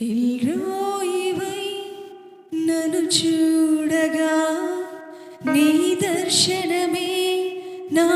ఇల్రోయివై నన్ను చూడగా నీ దర్శనమే నా